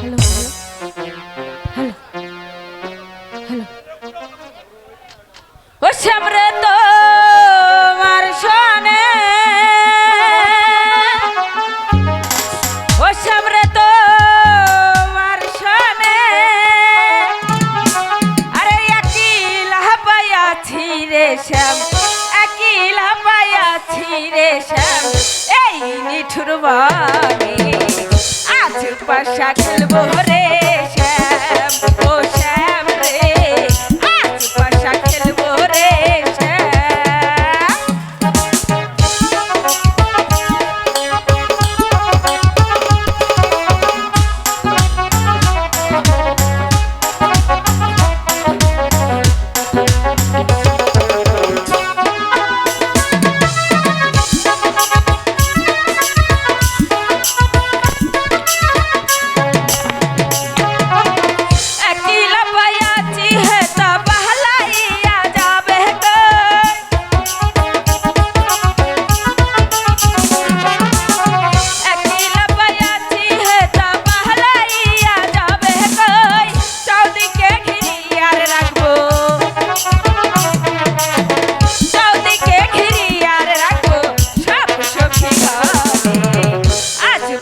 Hello hello. Hello. ও শ্যামরে তো মার শোনে। ও শ্যামরে তো মার শোনে। আরে একিলা পাইয়াছি রে শ্যাম, একিলা পাইয়াছি রে শ্যাম। এই নিঠুর বাণী, আজ পাশা খেলব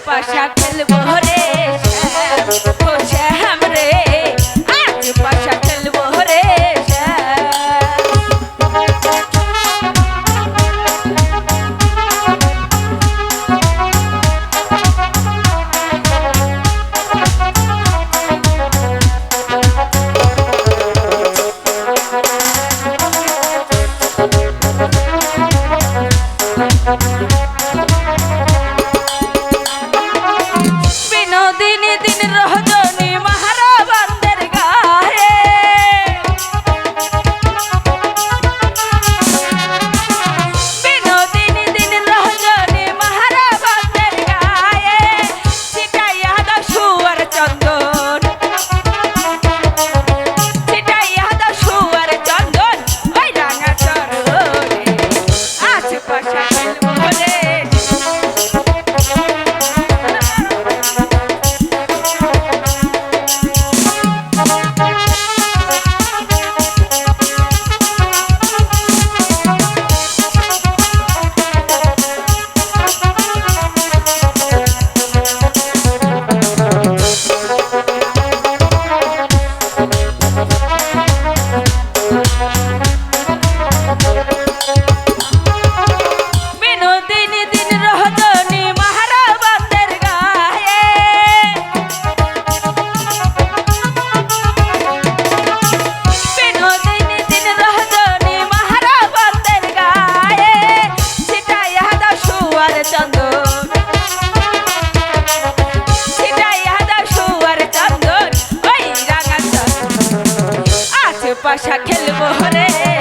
পাশা খেলব রে। But বাসা খেলব রে